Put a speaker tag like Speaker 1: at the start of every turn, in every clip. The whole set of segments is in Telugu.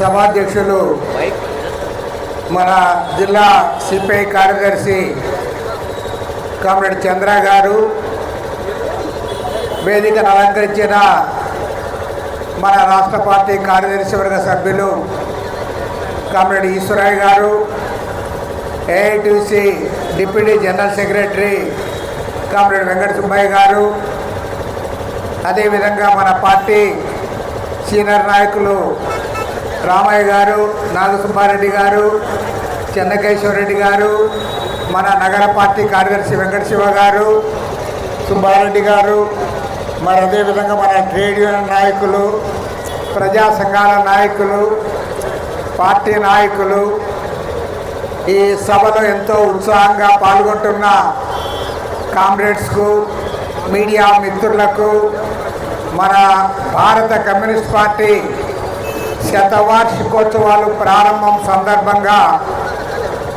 Speaker 1: సభాధ్యక్షులు మన జిల్లా సిపిఐ కార్యదర్శి కామ్రేడ్ చంద్ర గారు వేదికను అలంకరించిన మన రాష్ట్ర పార్టీ కార్యదర్శి వర్గ సభ్యులు కామ్రేడ్ ఈశ్వరయ్య గారు AITC deputy general secretary comrade Venkata Subbaiah గారు అదేవిధంగా మన పార్టీ సీనియర్ నాయకులు రామయ్య గారు నాగసుబ్బారెడ్డి గారు చెన్నకేశ్వరరెడ్డి గారు మన నగర పార్టీ కార్యదర్శి వెంకట శివ గారు సుబ్బారెడ్డి గారు మరి అదేవిధంగా మన ట్రేడ్ యూనియన్ నాయకులు ప్రజా సంఘాల నాయకులు పార్టీ నాయకులు ఈ సభలో ఎంతో ఉత్సాహంగా పాల్గొంటున్న కామ్రేడ్స్కు మీడియా మిత్రులకు మన భారత కమ్యూనిస్ట్ పార్టీ శతవార్షికోత్సవాలు ప్రారంభం సందర్భంగా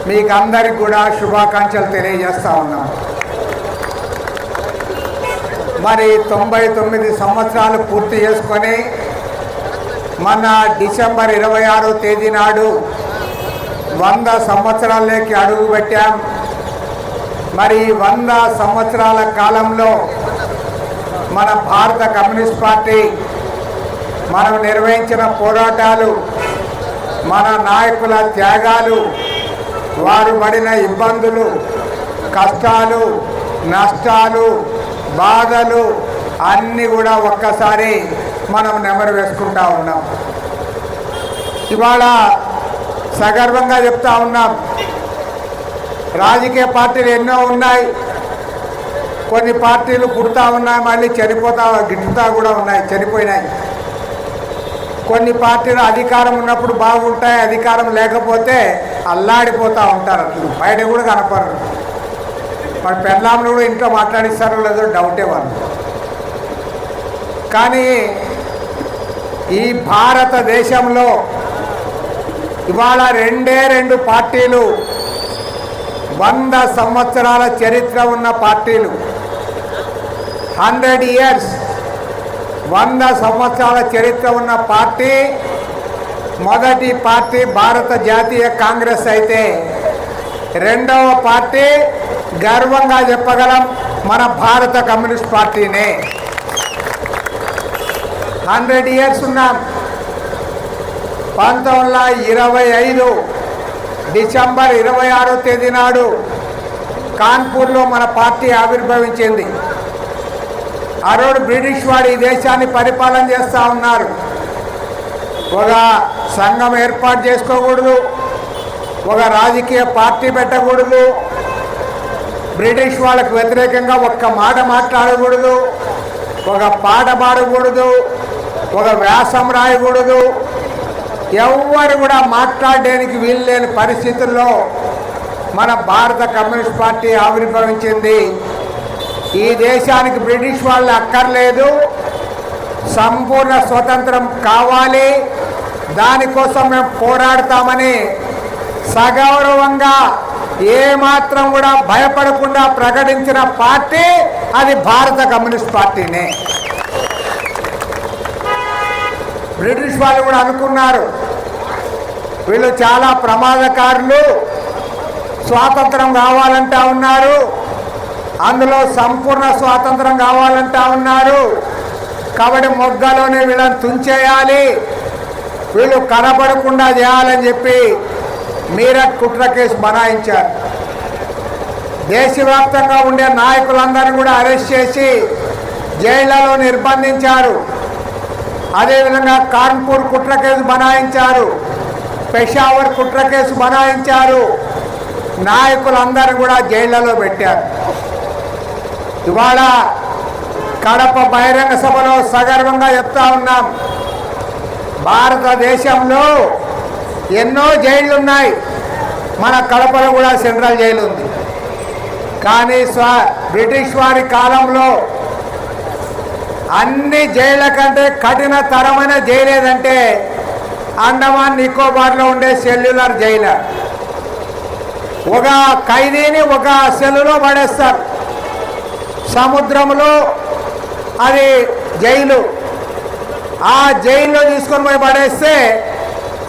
Speaker 1: మీకు అందరికి కూడా శుభాకాంక్షలు తెలియజేస్తా ఉన్నాం. మరి తొంభై తొమ్మిది సంవత్సరాలు పూర్తి చేసుకొని మన డిసెంబర్ ఇరవై ఆరో తేదీ నాడు వంద సంవత్సరాలలోకి అడుగు పెట్టాం. మరి వంద సంవత్సరాల కాలంలో మన భారత కమ్యూనిస్ట్ పార్టీ మనం నిర్వహించిన పోరాటాలు మన నాయకుల త్యాగాలు వారు పడిన ఇబ్బందులు కష్టాలు నష్టాలు బాధలు అన్నీ కూడా ఒక్కసారి మనం నెమరు వేసుకుంటా ఉన్నాం. ఇవాళ సగర్వంగా చెప్తా ఉన్నాం. రాజకీయ పార్టీలు ఎన్నో ఉన్నాయి. కొన్ని పార్టీలు పుడతా ఉన్నాయి మళ్ళీ చనిపోతా గిట్టుతా కూడా ఉన్నాయి చనిపోయినాయి కొన్ని పార్టీలు అధికారం ఉన్నప్పుడు బాగుంటాయి అధికారం లేకపోతే అల్లాడిపోతూ ఉంటారు. అసలు బయట కూడా కనపడరు. మరి పెళ్ళాములు కూడా ఇంట్లో మాట్లాడిస్తారో లేదో డౌటే వాళ్ళు. కానీ ఈ భారతదేశంలో ఇవాళ రెండే రెండు పార్టీలు వంద సంవత్సరాల చరిత్ర ఉన్న పార్టీలు. హండ్రెడ్ ఇయర్స్ వంద సంవత్సరాల చరిత్ర ఉన్న పార్టీ మొదటి పార్టీ భారత జాతీయ కాంగ్రెస్ అయితే రెండవ పార్టీ గర్వంగా చెప్పగలం మన భారత కమ్యూనిస్ట్ పార్టీనే. హండ్రెడ్ ఇయర్స్ ఉన్నాం. పంతొమ్మిది వందల ఇరవై ఐదు డిసెంబర్ ఇరవై ఆరో తేదీ నాడు కాన్పూర్లో మన పార్టీ ఆవిర్భవించింది. ఆ రోజు బ్రిటిష్ వాడు ఈ దేశాన్ని పరిపాలన చేస్తూ ఉన్నారు. ఒక సంఘం ఏర్పాటు చేసుకోకూడదు. ఒక రాజకీయ పార్టీ పెట్టకూడదు. బ్రిటిష్ వాళ్ళకు వ్యతిరేకంగా ఒక్క మాట మాట్లాడకూడదు. ఒక పాట పాడకూడదు. ఒక వ్యాసం రాయకూడదు. ఎవ్వరు కూడా మాట్లాడడానికి వీలు లేని పరిస్థితుల్లో మన భారత కమ్యూనిస్ట్ పార్టీ ఆవిర్భవించింది. ఈ దేశానికి బ్రిటిష్ వాళ్ళు అక్కర్లేదు. సంపూర్ణ స్వతంత్రం కావాలి. దానికోసం మేము పోరాడతామని సగౌరవంగా ఏమాత్రం కూడా భయపడకుండా ప్రకటించిన పార్టీ అది భారత కమ్యూనిస్ట్ పార్టీనే. బ్రిటిష్ వాళ్ళు కూడా అనుకున్నారు. వీళ్ళు చాలా ప్రమాదకారులు. స్వాతంత్రం కావాలంటా ఉన్నారు. అందులో సంపూర్ణ స్వాతంత్రం కావాలంటా ఉన్నారు. కాబట్టి మొగ్గలోనే వీళ్ళని తుంచేయాలి. వీళ్ళు కనబడకుండా చేయాలని చెప్పి మీరట్ కుట్ర కేసు బనాయించారు. దేశవ్యాప్తంగా ఉండే నాయకులందరినీ కూడా అరెస్ట్ చేసి జైళ్ళలో నిర్బంధించారు. అదేవిధంగా కాన్పూర్ కుట్ర కేసు బనాయించారు. పెషావర్ కుట్ర కేసు బనాయించారు. నాయకులందరూ కూడా జైళ్ళలో పెట్టారు. ఇవాళ కడప బహిరంగ సభలో సగర్వంగా చెప్తా ఉన్నాం. భారతదేశంలో ఎన్నో జైళ్ళు ఉన్నాయి మన కడపలో కూడా సెంట్రల్ జైలు ఉంది. కానీ స్వా బ్రిటిష్ వారి కాలంలో అన్ని జైళ్ళ కంటే కఠినతరమైన జైలు ఏదంటే అండమాన్ నికోబార్లో ఉండే సెల్యులర్ జైలు. ఒక ఖైదీని ఒక సెల్లులో పడేస్తారు. సముద్రంలో అది జైలు. ఆ జైల్లో తీసుకొని పోయి పడేస్తే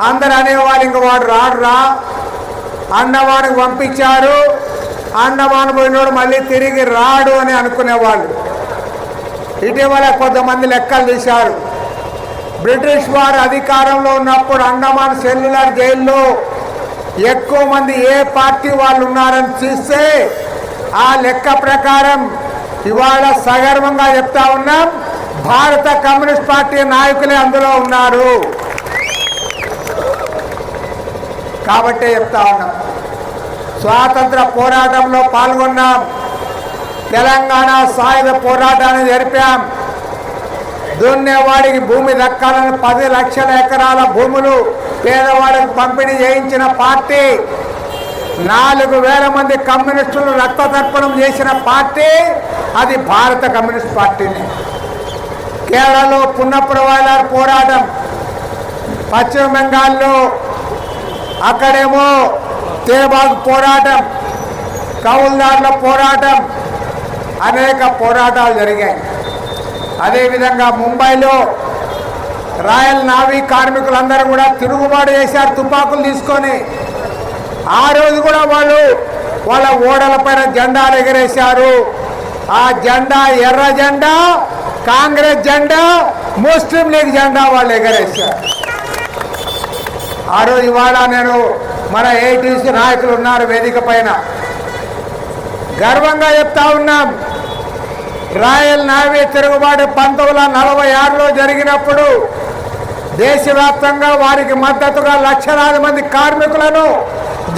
Speaker 1: అందరు అనేవాళ్ళు ఇంక వాడు రాడురా. అండమానికి పంపించారు అండమాన్ పోయినోడు మళ్ళీ తిరిగి రాడు అని అనుకునేవాళ్ళు. ఇటీవల కొంతమంది లెక్కలు తీశారు. బ్రిటిష్ వారు అధికారంలో ఉన్నప్పుడు అండమాన్ సెల్యులర్ జైల్లో ఎక్కువ మంది ఏ పార్టీ వాళ్ళు ఉన్నారని చూస్తే ఆ లెక్క ప్రకారం ఇవాళ సగర్వంగా చెప్తా ఉన్నాం భారత కమ్యూనిస్ట్ పార్టీ నాయకులే అందులో ఉన్నారు. కాబట్టే చెప్తా ఉన్నాం స్వాతంత్ర పోరాటంలో పాల్గొన్నాం తెలంగాణ సాయుధ పోరాటాన్ని జరిపాం. దున్నేవాడికి భూమి దక్కాలని పది లక్షల ఎకరాల భూములు పేదవాడికి పంపిణీ చేయించిన పార్టీ నాలుగు వేల మంది కమ్యూనిస్టులు రక్త తర్పణం చేసిన పార్టీ అది భారత కమ్యూనిస్ట్ పార్టీని. కేరళలో పున్నప్రవాళార్ పోరాటం పశ్చిమ బెంగాల్లో అక్కడేమో తేబాగ్ పోరాటం కౌల్దార్ల పోరాటం అనేక పోరాటాలు జరిగాయి. అదేవిధంగా ముంబైలో రాయల్ నావీ కార్మికులందరూ కూడా తిరుగుబాటు చేశారు తుపాకులు తీసుకొని. ఆ రోజు కూడా వాళ్ళు వాళ్ళ ఓడలపైన జెండాలు ఎగరేశారు. ఆ జెండా ఎర్ర జెండా కాంగ్రెస్ జెండా ముస్లిం లీగ్ జెండా వాళ్ళు ఎగరేశారు. ఆ రోజు ఇవాళ నేను మన ఏటీసీ నాయకులు ఉన్నారు వేదిక పైన. గర్వంగా చెప్తా ఉన్నాం. రాయల్ నావీ తిరుగుబాటు పంతొమ్మిది వందల నలభై ఆరులో జరిగినప్పుడు దేశవ్యాప్తంగా వారికి మద్దతుగా లక్షలాది మంది కార్మికులను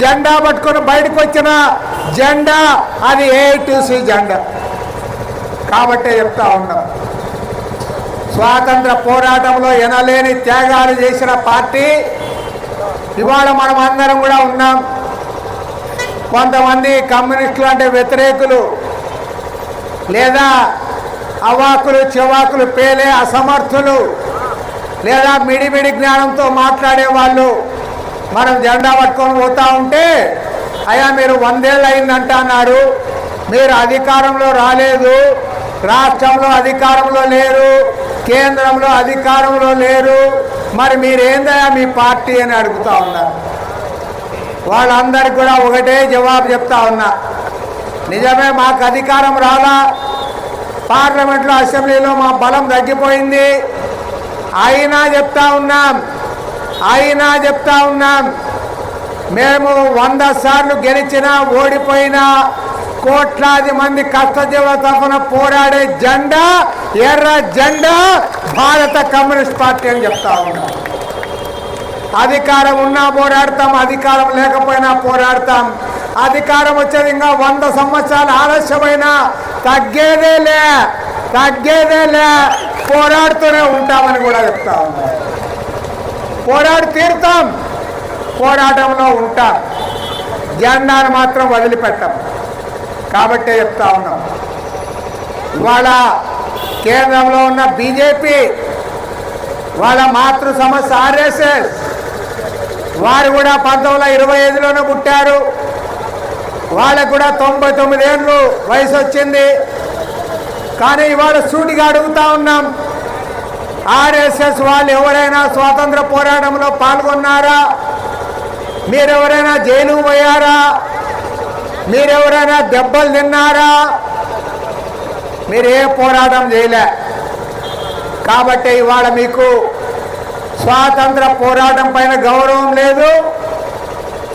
Speaker 1: జెండా పట్టుకొని బయటకు వచ్చిన జెండా అది ఏఐటీసీ జెండా. కాబట్టే చెప్తా ఉన్నాం. స్వాతంత్ర పోరాటంలో ఎనలేని త్యాగాలు చేసిన పార్టీ ఇవాళ మనం అందరం కూడా ఉన్నాం. కొంతమంది కమ్యూనిస్టులు అంటే వ్యతిరేకులు లేదా అవాకులు చెవాకులు పేలే అసమర్థులు లేదా మిడిమిడి జ్ఞానంతో మాట్లాడే వాళ్ళు మనం జెండా పట్టుకొని పోతా ఉంటే అయ్యా మీరు వందేళ్ళు అయిందంట అన్నారు మీరు అధికారంలో రాలేదు. రాష్ట్రంలో అధికారంలో లేరు. కేంద్రంలో అధికారంలో లేరు. మరి మీరేందయ్యా మీ పార్టీ అని అడుగుతా ఉన్నారు వాళ్ళందరికి కూడా ఒకటే జవాబు చెప్తా ఉన్నా. నిజమే మాకు అధికారం రాలా. పార్లమెంట్లో అసెంబ్లీలో మా బలం తగ్గిపోయింది. అయినా చెప్తా ఉన్నాం. అయినా చెప్తా ఉన్నాం. మేము వంద సార్లు గెలిచినా ఓడిపోయినా కోట్లాది మంది కష్టజీవుల తరఫున పోరాడే జెండా ఎర్ర జెండా భారత కమ్యూనిస్ట్ పార్టీ అని చెప్తా ఉన్నాం. అధికారం ఉన్నా పోరాడతాం అధికారం లేకపోయినా పోరాడతాం. అధికారం వచ్చేది ఇంకా వంద సంవత్సరాలు ఆలస్యమైనా తగ్గేదేలే తగ్గేదేలే పోరాడుతూనే ఉంటామని కూడా చెప్తా ఉన్నాం. పోరాడి తీరుతాం. పోరాటంలో ఉంటా. జెండాను మాత్రం వదిలిపెట్టాం. కాబట్టే చెప్తా ఉన్నాం. ఇవాళ కేంద్రంలో ఉన్న బీజేపీ వాళ్ళ మాతృ సమస్య ఆర్ఎస్ఎస్. వారు కూడా పంతొమ్మిది వందల ఇరవై ఐదులోనే పుట్టారు. వాళ్ళకు కూడా తొంభై తొమ్మిది ఏళ్ళు వయసు వచ్చింది కానీ ఇవాళ సూటిగా అడుగుతా ఉన్నాం. ఆర్ఎస్ఎస్ వాళ్ళు ఎవరైనా స్వాతంత్ర పోరాటంలో పాల్గొన్నారా? మీరెవరైనా జైలు పోయారా? మీరెవరైనా దెబ్బలు తిన్నారా? మీరు ఏ పోరాటం చేయలే. కాబట్టి ఇవాళ మీకు స్వాతంత్ర పోరాటం పైన గౌరవం లేదు.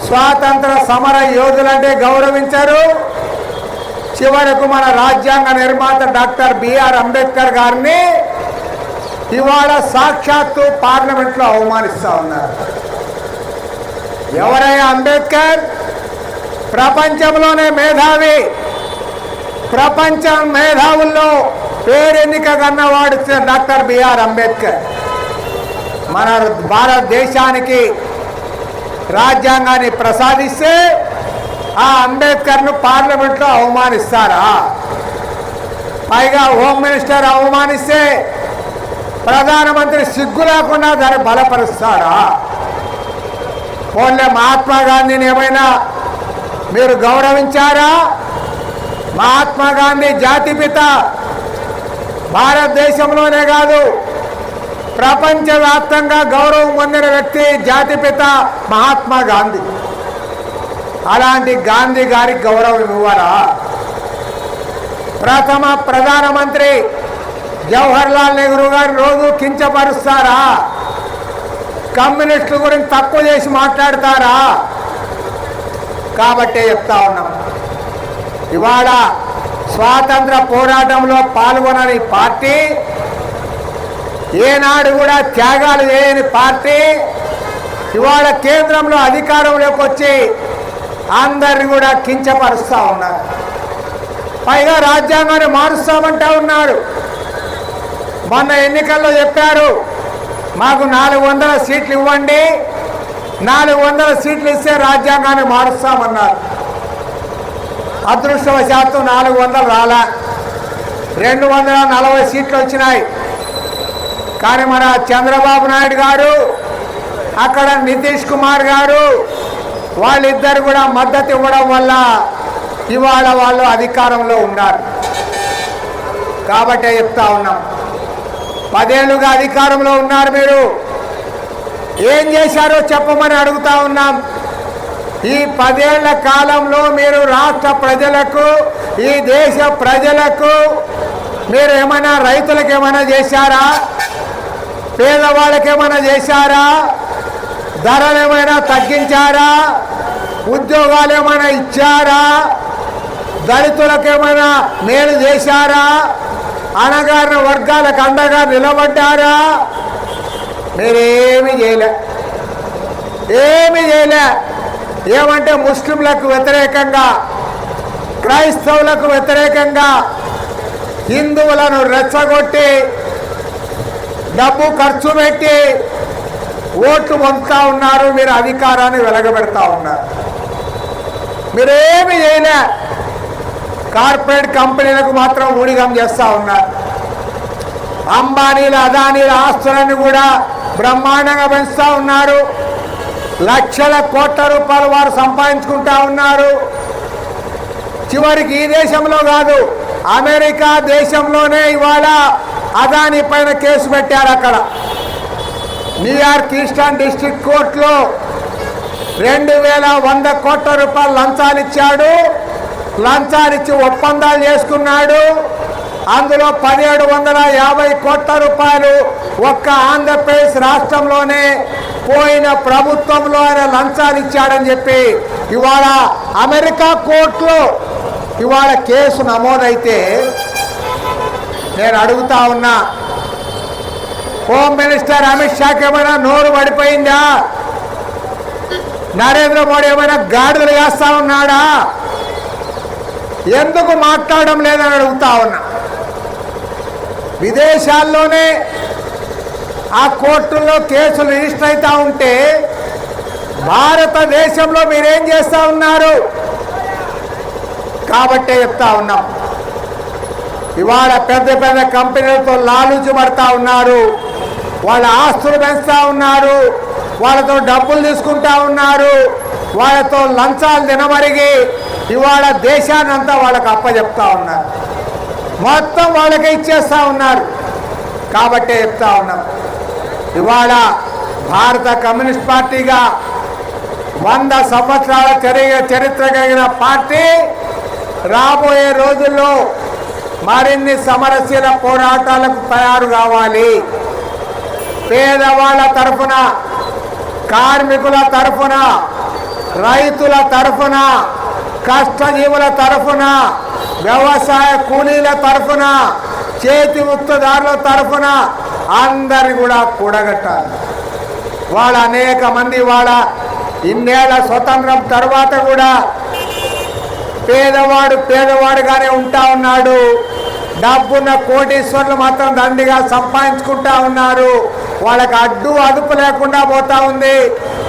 Speaker 1: స్వాతంత్ర సమర యోధులంటే గౌరవించరు. చివరకు మన రాజ్యాంగ నిర్మాత డాక్టర్ బిఆర్ అంబేద్కర్ గారిని ఇవాళ సాక్షాత్తు పార్లమెంట్లో అవమానిస్తూ ఉన్నారు. ఎవరైనా అంబేద్కర్? ప్రపంచంలోనే మేధావి. ప్రపంచ మేధావుల్లో పేరెన్నిక కన్నవాడు డాక్టర్ బిఆర్ అంబేద్కర్. మన భారతదేశానికి రాజ్యాంగాన్ని ప్రసాదిస్తే ఆ అంబేద్కర్ను పార్లమెంట్లో అవమానిస్తారా? పైగా హోమ్ మినిస్టర్ అవమానిస్తే ప్రధానమంత్రి సిగ్గు లేకుండా దాన్ని బలపరుస్తారా? పోన్లే మహాత్మా గాంధీని ఏమైనా మీరు గౌరవించారా? మహాత్మా గాంధీ జాతిపిత భారతదేశంలోనే కాదు ప్రపంచవ్యాప్తంగా గౌరవం పొందిన వ్యక్తి జాతిపిత మహాత్మా గాంధీ. అలాంటి గాంధీ గారికి గౌరవం ఇవ్వరా ప్రథమ ప్రధానమంత్రి జవహర్ లాల్ నెహ్రూ గారు రోజు కించపరుస్తారా? కమ్యూనిస్టుల గురించి తక్కువ చేసి మాట్లాడతారా? కాబట్టే చెప్తా ఉన్నాం. ఇవాళ స్వాతంత్ర పోరాటంలో పాల్గొనని పార్టీ ఏనాడు కూడా త్యాగాలు చేయని పార్టీ ఇవాళ కేంద్రంలో అధికారంలోకి వచ్చి అందరిని కూడా కించపరుస్తూ ఉన్నారు. పైగా రాజ్యాంగాన్ని మారుస్తామంటా ఉన్నాడు మొన్న ఎన్నికల్లో చెప్పారు మాకు నాలుగు వందల సీట్లు ఇవ్వండి నాలుగు వందల సీట్లు ఇస్తే రాజ్యాంగాన్ని మారుస్తామన్నారు. అదృష్టవశాత్తు నాలుగు వందలు రాలా. రెండు వందల నలభై సీట్లు వచ్చినాయి. కానీ మన చంద్రబాబు నాయుడు గారు అక్కడ నితీష్ కుమార్ గారు వాళ్ళిద్దరు కూడా మద్దతు ఇవ్వడం వల్ల ఇవాళ వాళ్ళు అధికారంలో ఉన్నారు. కాబట్టే చెప్తా ఉన్నాం. పదేళ్ళుగా అధికారంలో ఉన్నారు మీరు. ఏం చేశారో చెప్పమని అడుగుతా ఉన్నాం. ఈ పదేళ్ళ కాలంలో మీరు రాష్ట్ర ప్రజలకు ఈ దేశ ప్రజలకు మీరు ఏమైనా రైతులకు ఏమైనా చేశారా? పేదవాళ్ళకి ఏమైనా చేశారా? ధరలు ఏమైనా తగ్గించారా? ఉద్యోగాలు ఏమైనా ఇచ్చారా? దళితులకు ఏమైనా మేలు చేశారా? అనగారిన వర్గాలకు అండగా నిలబడ్డారా? మీరేమీ చేయలే. ఏమీ చేయలే. ఏమంటే ముస్లింలకు వ్యతిరేకంగా క్రైస్తవులకు వ్యతిరేకంగా హిందువులను రెచ్చగొట్టి డబ్బు ఖర్చు పెట్టి ఓట్లు పొందుతా ఉన్నారు. మీరు అధికారాన్ని వెలగబెడతా ఉన్నారు. మీరేమి చేయలే. కార్పొరేట్ కంపెనీలకు మాత్రం ఊడిగం చేస్తూ ఉన్నారు అంబానీల అదానీల ఆస్తులను కూడా బ్రహ్మాండంగా పెంచుతూ ఉన్నారు. లక్షల కోట్ల రూపాయలు వారు సంపాదించుకుంటా ఉన్నారు. చివరికి ఈ దేశంలో కాదు అమెరికా దేశంలోనే ఇవాళ అదాని పైన కేసు పెట్టారు అక్కడ. న్యూయార్క్ ఈస్టర్న్ డిస్ట్రిక్ట్ కోర్టులో రెండు వేల వంద కోట్ల రూపాయలు లంచాలు ఇచ్చాడు. లంచాలు ఇచ్చి ఒప్పందాలు చేసుకున్నాడు. అందులో పదిహేడు వందల యాభై కోట్ల రూపాయలు ఒక్క ఆంధ్రప్రదేశ్ రాష్ట్రంలోనే పోయిన ప్రభుత్వంలో ఆయన లంచాలు ఇచ్చాడని చెప్పి ఇవాళ అమెరికా కోర్టులో ఇవాళ కేసు నమోదైతే నేను అడుగుతా ఉన్నా. హోమ్ మినిస్టర్ అమిత్ షాకి ఏమైనా నోరు పడిపోయిందా? నరేంద్ర మోడీ ఏమైనా గాడిదలు వేస్తా ఉన్నాడా? ఎందుకు మాట్లాడడం లేదని అడుగుతా ఉన్నా. విదేశాల్లోనే ఆ కోర్టుల్లో కేసులు రిజిస్టర్ అవుతా ఉంటే భారతదేశంలో మీరేం చేస్తూ ఉన్నారు? కాబట్టే చెప్తా ఉన్నాం. ఇవాళ పెద్ద పెద్ద కంపెనీలతో లాలూచి పడతా ఉన్నారు. వాళ్ళ ఆస్తులు పెంచుతూ ఉన్నారు. వాళ్ళతో డబ్బులు తీసుకుంటా ఉన్నారు. వాళ్ళతో లంచాలు తినమరిగి ఇవాళ దేశాన్ని అంతా వాళ్ళకి అప్పచెప్తా ఉన్నారు. మొత్తం వాళ్ళకే ఇచ్చేస్తూ ఉన్నారు. కాబట్టే చెప్తా ఉన్నాం. ఇవాళ భారత కమ్యూనిస్ట్ పార్టీగా వంద సంవత్సరాల చరిగ చరిత్ర కలిగిన పార్టీ రాబోయే రోజుల్లో మరిన్ని సమరశీల పోరాటాలకు తయారు కావాలి. పేదవాళ్ళ తరఫున కార్మికుల తరఫున రైతుల తరఫున కష్టజీవుల తరఫున వ్యవసాయ కూలీల తరఫున చేతి ఉత్తదారుల తరఫున అందరిని కూడా కూడగట్టాలి. వాళ్ళ అనేక మంది వాళ్ళ ఇన్నేళ్ళ స్వతంత్రం తర్వాత కూడా పేదవాడు పేదవాడుగానే ఉంటా ఉన్నాడు. డబ్బున్న కోటీశ్వర్లు మాత్రం దండిగా సంపాదించుకుంటా ఉన్నారు. వాళ్ళకి అడ్డు అదుపు లేకుండా పోతా ఉంది.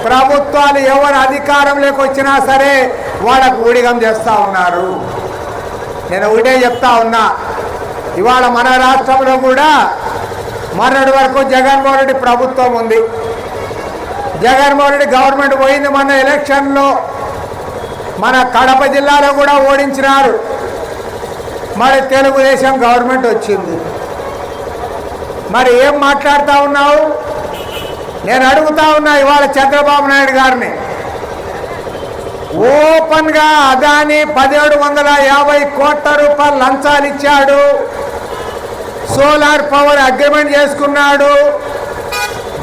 Speaker 1: ప్రభుత్వాలు ఎవరు అధికారంలోకి వచ్చినా సరే వాళ్ళకు ఊడిగం చేస్తూ ఉన్నారు. నేను ఒకటే చెప్తా ఉన్నా ఇవాళ మన రాష్ట్రంలో కూడా మొన్నటి వరకు జగన్మోహన్ రెడ్డి ప్రభుత్వం ఉంది. జగన్మోహన్ రెడ్డి గవర్నమెంట్ పోయింది మన ఎలక్షన్లో. మన కడప జిల్లాలో కూడా ఓడించినారు. మరి తెలుగుదేశం గవర్నమెంట్ వచ్చింది. మరి ఏం మాట్లాడుతూ ఉన్నావు? నేను అడుగుతా ఉన్నా ఇవాళ చంద్రబాబు నాయుడు గారిని. ఓపెన్గా అదాని పదిహేడు వందల యాభై కోట్ల రూపాయలు లంచాలు ఇచ్చాడు. సోలార్ పవర్ అగ్రిమెంట్ చేసుకున్నాడు.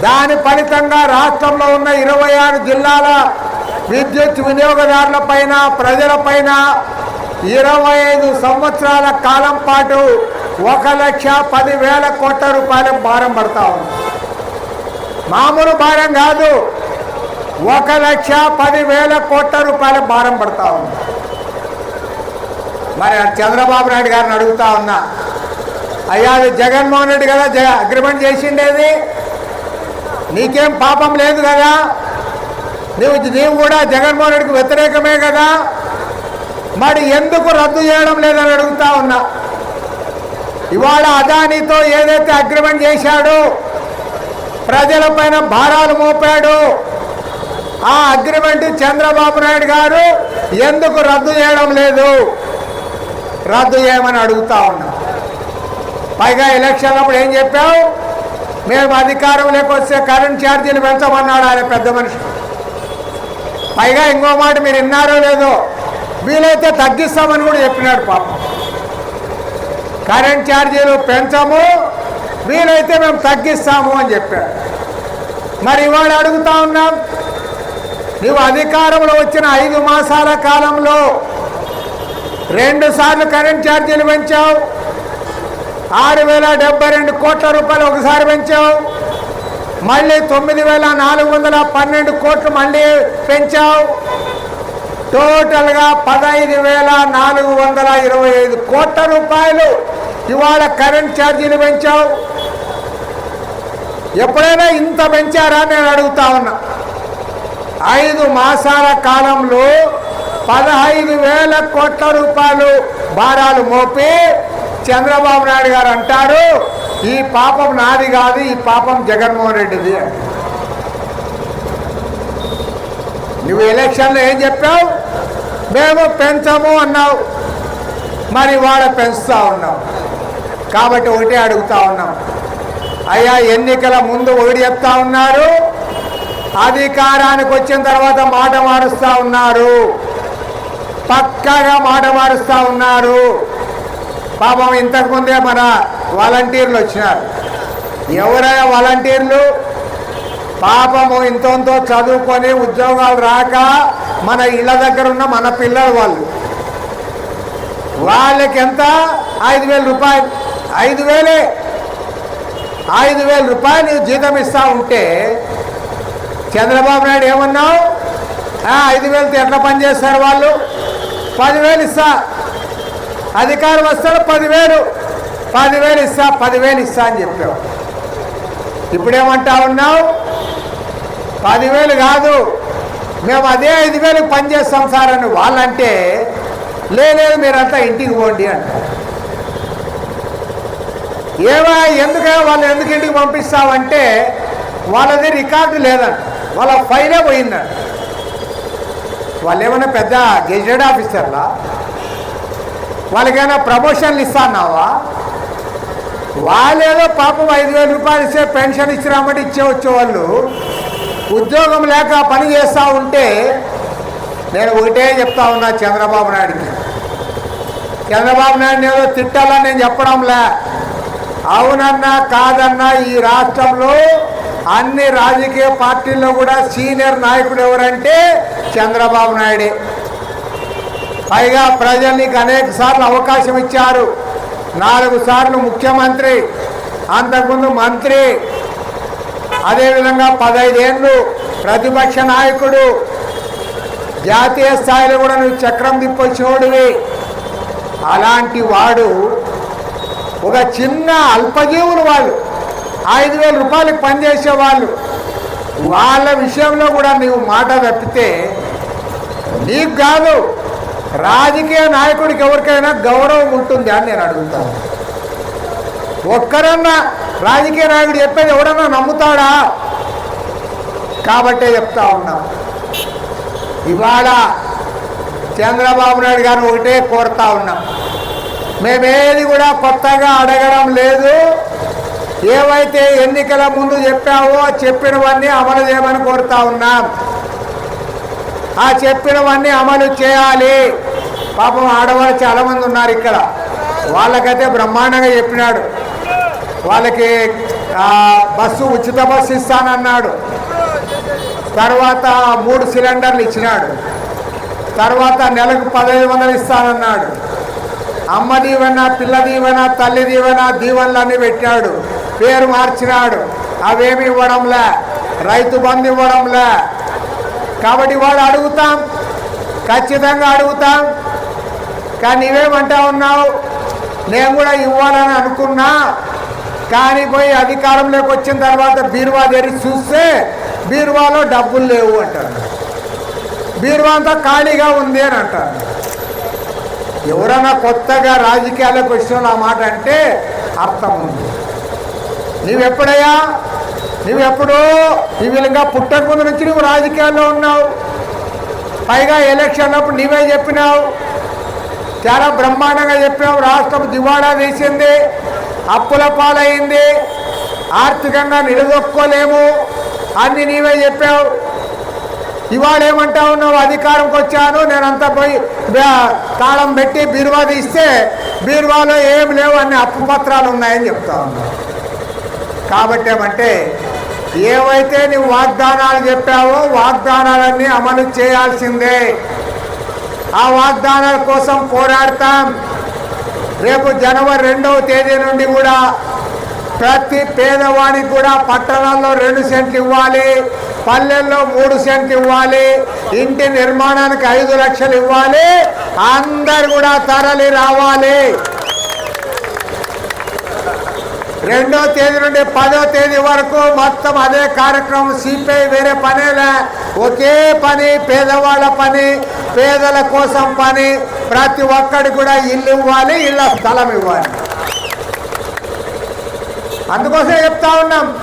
Speaker 1: దాని ఫలితంగా రాష్ట్రంలో ఉన్న ఇరవై ఆరు జిల్లాల విద్యుత్ వినియోగదారుల పైన ప్రజల పైన ఇరవై ఐదు సంవత్సరాల కాలం పాటు ఒక లక్ష పదివేల కోట్ల రూపాయల భారం పడతా ఉంది. మామూలు భారం కాదు. ఒక లక్ష పదివేల కోట్ల రూపాయల భారం పడతా ఉంది. మరి చంద్రబాబు నాయుడు గారిని అడుగుతా ఉన్నా. అయ్యా అది జగన్మోహన్ రెడ్డి కదా జగ అగ్రిమెంట్ చేసిండేది నీకేం పాపం లేదు కదా? నీవు నీవు కూడా జగన్మోహన్ రెడ్డికి వ్యతిరేకమే కదా? మరి ఎందుకు రద్దు చేయడం లేదని అడుగుతా ఉన్నా. ఇవాళ అదానితో ఏదైతే అగ్రిమెంట్ చేశాడో ప్రజలపైన భారాలు మోపాడు. ఆ అగ్రిమెంట్ చంద్రబాబు నాయుడు గారు ఎందుకు రద్దు చేయడం లేదు? రద్దు చేయమని అడుగుతా ఉన్నాం. పైగా ఎలక్షన్లప్పుడు ఏం చెప్పావు? మేము అధికారంలోకి వస్తే కరెంట్ ఛార్జీలు పెంచమన్నాడు ఆయన పెద్ద మనిషి. పైగా ఇంకో మాట మీరు విన్నారో లేదో? వీలైతే తగ్గిస్తామని కూడా చెప్పినాడు పాపం. కరెంట్ ఛార్జీలు పెంచము వీలైతే మేము తగ్గిస్తాము అని చెప్పాడు. మరి ఇవాళ అడుగుతా ఉన్నాం నువ్వు అధికారంలో వచ్చిన ఐదు మాసాల కాలంలో రెండు సార్లు కరెంట్ ఛార్జీలు పెంచావు ఆరు వేల డెబ్బై రెండు కోట్ల రూపాయలు ఒకసారి పెంచావు మళ్ళీ తొమ్మిది వేల నాలుగు వందల పన్నెండు కోట్లు మళ్ళీ పెంచావు. టోటల్గా పదహైదు వేల నాలుగు వందల ఇరవై ఐదు కోట్ల రూపాయలు ఇవాళ కరెంట్ ఛార్జీలు పెంచావు. ఎప్పుడైనా ఇంత పెంచారా నేను అడుగుతా ఉన్నా. ఐదు మాసాల కాలంలో పదహైదు వేల కోట్ల రూపాయలు భారాలు మోపి చంద్రబాబు నాయుడు గారు అంటారు ఈ పాపం నాది కాదు ఈ పాపం జగన్మోహన్ రెడ్డిది నువ్వు ఎలక్షన్లో ఏం చెప్పావు? మేము పెంచము అన్నావు. మరి వాడ పెంచుతా ఉన్నాం కాబట్టి ఒకటే అడుగుతా ఉన్నాం. అయ్యా ఎన్నికల ముందు ఒకటి చెప్తా ఉన్నారు. అధికారానికి వచ్చిన తర్వాత మాట మారుస్తూ ఉన్నారు. పక్కగా మాట మారుస్తూ ఉన్నారు. పాపం ఇంతకుముందే మన వాలంటీర్లు వచ్చినారు. ఎవరైనా వాలంటీర్లు పాపము ఇంతంతో చదువుకొని ఉద్యోగాలు రాక మన ఇళ్ళ దగ్గర ఉన్న మన పిల్లలు వాళ్ళు. వాళ్ళకి ఎంత ఐదు వేల రూపాయలు. ఐదు వేలే. ఐదు వేల రూపాయలు జీతం ఇస్తా ఉంటే చంద్రబాబు నాయుడు ఏమన్నావు? ఐదు వేలతో ఎట్లా పనిచేస్తారు వాళ్ళు? పదివేలు ఇస్తా. అధికారం వస్తాడు పదివేలు. పదివేలు ఇస్తా పదివేలు ఇస్తా అని చెప్పావు. ఇప్పుడేమంటా ఉన్నావు? పదివేలు కాదు. మేము అదే ఐదు వేలకు పనిచేస్తాం సార్ అని వాళ్ళంటే లేదు మీరంతా ఇంటికి పోండి అంటారు. ఏమా ఎందుకే వాళ్ళు ఎందుకు ఇంటికి పంపిస్తావంటే వాళ్ళది రికార్డు లేదంట. వాళ్ళ ఫైలే పోయిందంట. వాళ్ళు ఏమైనా పెద్ద గెజెడ్ ఆఫీసర్లా? వాళ్ళకైనా ప్రమోషన్లు ఇస్తాన్నావా? వాళ్ళేదో పాపం ఐదు వేల రూపాయలు ఇస్తే పెన్షన్ ఇచ్చిరామంటే ఇచ్చే వచ్చేవాళ్ళు ఉద్యోగం లేక పని చేస్తూ ఉంటే నేను ఒకటే చెప్తా ఉన్నా చంద్రబాబు నాయుడికి. చంద్రబాబు నాయుడిని ఏదో తిట్టాలని నేను చెప్పడంలే. అవునన్నా కాదన్నా ఈ రాష్ట్రంలో అన్ని రాజకీయ పార్టీల్లో కూడా సీనియర్ నాయకుడు ఎవరంటే చంద్రబాబు నాయుడే. పైగా ప్రజలు నీకు అనేక సార్లు అవకాశం ఇచ్చారు. నాలుగు సార్లు ముఖ్యమంత్రి అంతకుముందు మంత్రి అదేవిధంగా పదైదేళ్ళు ప్రతిపక్ష నాయకుడు. జాతీయ స్థాయిలో కూడా నువ్వు చక్రం తిప్పొచ్చినోడివి అలాంటి వాడు ఒక చిన్న అల్పజీవులు వాళ్ళు. ఐదు వేల రూపాయలకు పనిచేసే వాళ్ళు వాళ్ళ విషయంలో కూడా నీవు మాట తప్పితే నీకు కాదు రాజకీయ నాయకుడికి ఎవరికైనా గౌరవం ఉంటుంది అని నేను అడుగుతాను. ఒక్కరన్నా రాజకీయ నాయకుడు చెప్పేది ఎవడన్నా నమ్ముతాడా? కాబట్టే చెప్తా ఉన్నాం. ఇవాళ చంద్రబాబు నాయుడు గారిని ఒకటే కోరుతా ఉన్నాం. మేమేది కూడా కొత్తగా అడగడం లేదు. ఏవైతే ఎన్నికల ముందు చెప్పావో చెప్పినవన్నీ అమలు చేయమని కోరుతా ఉన్నాం. ఆ చెప్పినవన్నీ అమలు చేయాలి. పాపం ఆడవాళ్ళు చాలామంది ఉన్నారు ఇక్కడ. వాళ్ళకైతే బ్రహ్మాండంగా చెప్పినాడు. వాళ్ళకి బస్సు ఉచిత బస్సు ఇస్తానన్నాడు. తర్వాత మూడు సిలిండర్లు ఇచ్చినాడు. తర్వాత నెలకు పదహైదు వందలు ఇస్తానన్నాడు. అమ్మ దీవెన పిల్ల దీవెన తల్లి దీవెన దీవెనలన్నీ పెట్టాడు పేరు మార్చినాడు. అవేమి ఇవ్వడంలే. రైతు బంధు ఇవ్వడంలే. కాబట్టి వాడు అడుగుతాం. ఖచ్చితంగా అడుగుతాం. కానీ నువ్వేమంటా ఉన్నావు? నేను కూడా ఇవ్వాలని అనుకున్నా. కానీ పోయి అధికారంలోకి వచ్చిన తర్వాత బీరువా తెరి చూస్తే బీరువాలో డబ్బులు లేవు అంటారు. బీరువా అంతా ఖాళీగా ఉంది అని అంటారు. ఎవరైనా కొత్తగా రాజకీయాలకు వచ్చిన ఆ మాట అంటే అర్థం ఉంది. నువ్వెప్పుడయ్యా నువ్వెప్పుడు ఈ విధంగా పుట్టక ముందు నుంచి నువ్వు రాజకీయాల్లో ఉన్నావు. పైగా ఎలక్షన్ అప్పుడు నీవే చెప్పినావు. చాలా బ్రహ్మాండంగా చెప్పావు రాష్ట్రం దివాళా వేసింది. అప్పుల పాలైంది. ఆర్థికంగా నిలదొక్కోలేము. అన్ని నీవే చెప్పావు. ఇవాళ ఏమంటా ఉన్నావు అధికారంకి వచ్చాను నేనంతా పోయి తాళం పెట్టి బీరువా తీస్తే బీరువాలో ఏం లేవు అన్ని అప్పు పత్రాలు ఉన్నాయని చెప్తా ఉన్నావు కాబట్టి ఏమంటే ఏవైతే నువ్వు వాగ్దానాలు చెప్పావో వాగ్దానాలన్నీ అమలు చేయాల్సిందే. ఆ వాగ్దానాల కోసం పోరాడతాం. రేపు జనవరి రెండవ తేదీ నుండి కూడా ప్రతి పేదవాడికి కూడా పట్టణాల్లో రెండు సెంట్లు ఇవ్వాలి పల్లెల్లో మూడు సెంట్లు ఇవ్వాలి ఇంటి నిర్మాణానికి ఐదు లక్షలు ఇవ్వాలి అందరు కూడా తరలి రావాలి. రెండో తేదీ నుండి పదో తేదీ వరకు మొత్తం అదే కార్యక్రమం సిపిఐ వేరే పనేలే. ఒకే పని పేదవాళ్ళ పని పేదల కోసం పని. ప్రతి ఒక్కడి కూడా ఇల్లు ఇవ్వాలి ఇళ్ళ స్థలం ఇవ్వాలి. అందుకోసం చెప్తా ఉన్నాం.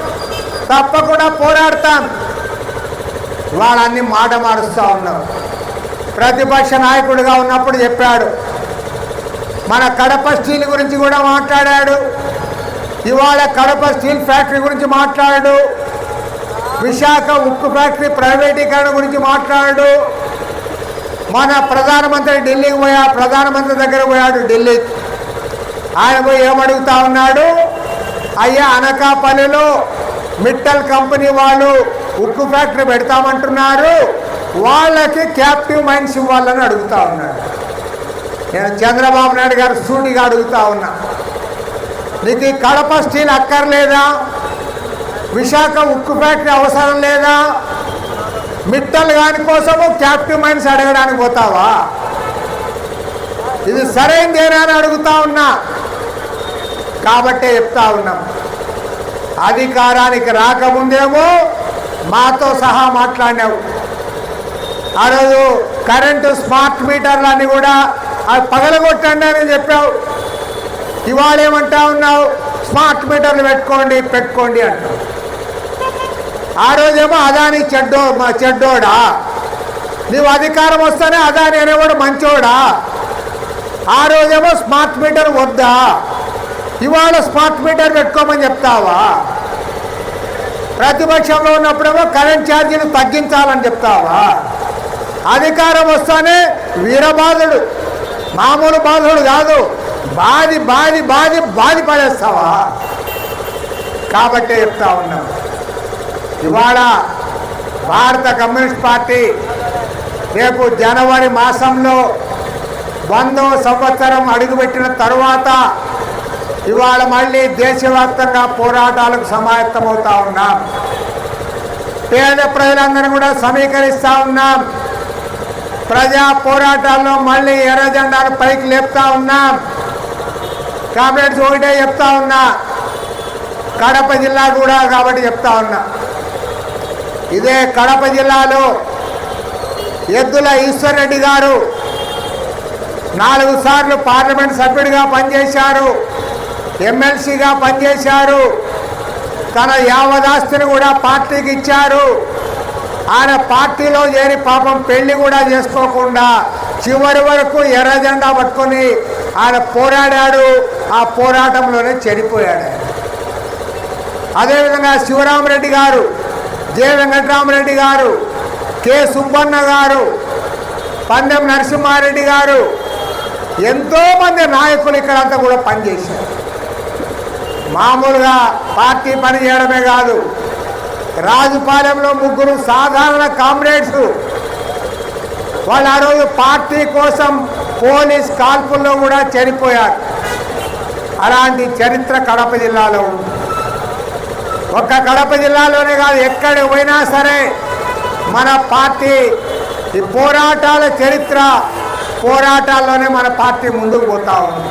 Speaker 1: తప్పకుండా పోరాడతాం. వాళ్ళన్ని మాట మారుస్తూ ఉన్నాం. ప్రతిపక్ష నాయకుడిగా ఉన్నప్పుడు చెప్పాడు. మన కడప స్టీల్ గురించి కూడా మాట్లాడాడు. ఇవాళ కడప స్టీల్ ఫ్యాక్టరీ గురించి మాట్లాడు విశాఖ ఉక్కు ఫ్యాక్టరీ ప్రైవేటీకరణ గురించి మాట్లాడు మన ప్రధానమంత్రి ఢిల్లీకి పోయా ప్రధానమంత్రి దగ్గర పోయాడు ఢిల్లీ. ఆయన పోయి ఏమడుగుతా ఉన్నాడు? అయ్యా అనకాపల్లిలో మిట్టల్ కంపెనీ వాళ్ళు ఉక్కు ఫ్యాక్టరీ పెడతామంటున్నారు. వాళ్ళకి క్యాప్టివ్ మైండ్స్ ఇవ్వాలని అడుగుతా ఉన్నాడు నేను చంద్రబాబు నాయుడు గారు సూటిగా అడుగుతా ఉన్నా. నీకు ఈ కడప స్టీల్ అక్కర్లేదా? విశాఖ ఉక్కు ఫ్యాక్టరీ అవసరం లేదా? మిట్టల్ గాని కోసము క్యాప్టివ్ మైన్స్ అడగడానికి పోతావా? ఇది సరైందేనా అని అడుగుతా ఉన్నా. కాబట్టే చెప్తా ఉన్నాం. అధికారానికి రాకముందేమో మాతో సహా మాట్లాడినావు. ఆ రోజు కరెంటు స్మార్ట్ మీటర్లన్నీ కూడా అవి పగలగొట్టండి అని చెప్పావు. ఇవాళ ఏమంటా ఉన్నావు? స్మార్ట్ మీటర్లు పెట్టుకోండి పెట్టుకోండి అంటావు. ఆ రోజేమో అదాని చెడ్డో మా చెడ్డోడా? నీవు అధికారం వస్తేనే అదాని అనేవాడు మంచోడా? ఆ రోజేమో స్మార్ట్ మీటర్ వద్దా? ఇవాళ స్మార్ట్ మీటర్ పెట్టుకోమని చెప్తావా? ప్రతిపక్షంలో ఉన్నప్పుడేమో కరెంట్ ఛార్జీలు తగ్గించాలని చెప్తావా? అధికారం వస్తానే వీరబాధుడు. మామూలు బాధుడు కాదు. బాది బాధి బాధి బాధి పడేస్తావా? కాబట్టే చెప్తా ఉన్నాం. ఇవాళ భారత కమ్యూనిస్ట్ పార్టీ రేపు జనవరి మాసంలో వందో సంవత్సరం అడుగుపెట్టిన తరువాత ఇవాళ మళ్ళీ దేశవ్యాప్తంగా పోరాటాలకు సమాయత్తమవుతా ఉన్నాం. పేద ప్రజలందరూ కూడా సమీకరిస్తూ ఉన్నాం. ప్రజా పోరాటాల్లో మళ్ళీ ఎర్రజెండాను పైకి లేపుతా ఉన్నాం. కామ్రేడ్స్ ఒకటే చెప్తా ఉన్నా. కడప జిల్లా కూడా కాబట్టి చెప్తా ఉన్నా. ఇదే కడప జిల్లాలో ఎద్దుల ఈశ్వర్ రెడ్డి గారు నాలుగు సార్లు పార్లమెంట్ సభ్యుడిగా పనిచేశారు. ఎమ్మెల్సీగా పనిచేశారు. తన యావదాస్తిని కూడా పార్టీకి ఇచ్చారు. ఆయన పార్టీలో చేరి పాపం పెళ్ళి కూడా చేసుకోకుండా చివరి వరకు ఎర్ర జెండా పట్టుకొని ఆయన పోరాడాడు. ఆ పోరాటంలోనే చెడిపోయాడు అదేవిధంగా శివరామరెడ్డి గారు జె. వెంకటరామరెడ్డి గారు కె. సుబ్బన్న గారు పందెం నరసింహారెడ్డి గారు ఎంతోమంది నాయకులు ఇక్కడంతా కూడా పనిచేశారు. మామూలుగా పార్టీ పని చేయడమే కాదు. రాజుపాలెంలో ముగ్గురు సాధారణ కామ్రేడ్స్. వాళ్ళు ఆ రోజు పార్టీ కోసం పోలీస్ కాల్పుల్లో కూడా చనిపోయారు అలాంటి చరిత్ర కడప జిల్లాలో ఉంది. ఒక్క కడప జిల్లాలోనే కాదు ఎక్కడ పోయినా సరే మన పార్టీ ఈ పోరాటాల చరిత్ర పోరాటాల్లోనే మన పార్టీ ముందుకు పోతా ఉంది.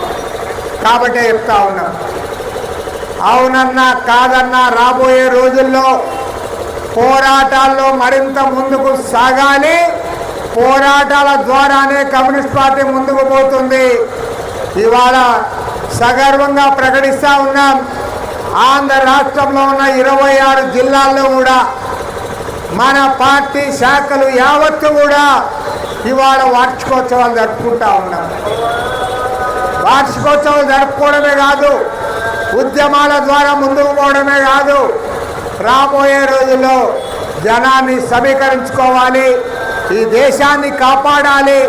Speaker 1: కాబట్టే చెప్తా ఉన్నాం. అవునన్నా కాదన్నా రాబోయే రోజుల్లో పోరాటాల్లో మరింత ముందుకు సాగాలి. పోరాటాల ద్వారానే కమ్యూనిస్ట్ పార్టీ ముందుకు పోతుంది. ఇవాళ సగర్వంగా ప్రకటిస్తూ ఉన్నాం. ఆంధ్ర రాష్ట్రంలో ఉన్న ఇరవై ఆరు జిల్లాల్లో కూడా మన పార్టీ శాఖలు యావత్తు కూడా ఇవాళ వార్షికోత్సవాలు జరుపుకుంటా ఉన్నాం. వార్షికోత్సవాలు జరుపుకోవడమే కాదు ఉద్యమాల ద్వారా ముందుకు పోవడమే కాదు రాబోయే రోజుల్లో జనాన్ని సమీకరించుకోవాలి ఈ దేశాన్ని కాపాడాలి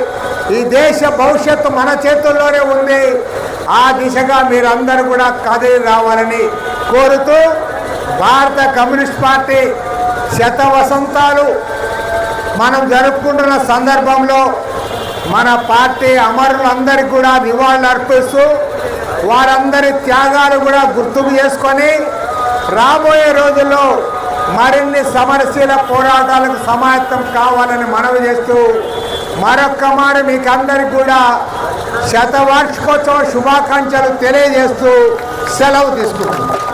Speaker 1: ఈ దేశ భవిష్యత్తు మన చేతుల్లోనే ఉంది. ఆ దిశగా మీరందరూ కూడా కదిలి రావాలని కోరుతూ భారత కమ్యూనిస్ట్ పార్టీ శత వసంతాలు మనం జరుపుకుంటున్న సందర్భంలో మన పార్టీ అమరులందరికీ కూడా నివాళులు అర్పిస్తూ వారందరి త్యాగాలు కూడా గుర్తుకు చేసుకొని రాబోయే రోజుల్లో మరిన్ని సమరశీల పోరాటాలకు సమాయత్తం కావాలని మనవి చేస్తూ మరొక్క మారు మీకు అందరికి కూడా శతవార్షికోత్సవ శుభాకాంక్షలు తెలియజేస్తూ సెలవు తీసుకుంటున్నాను.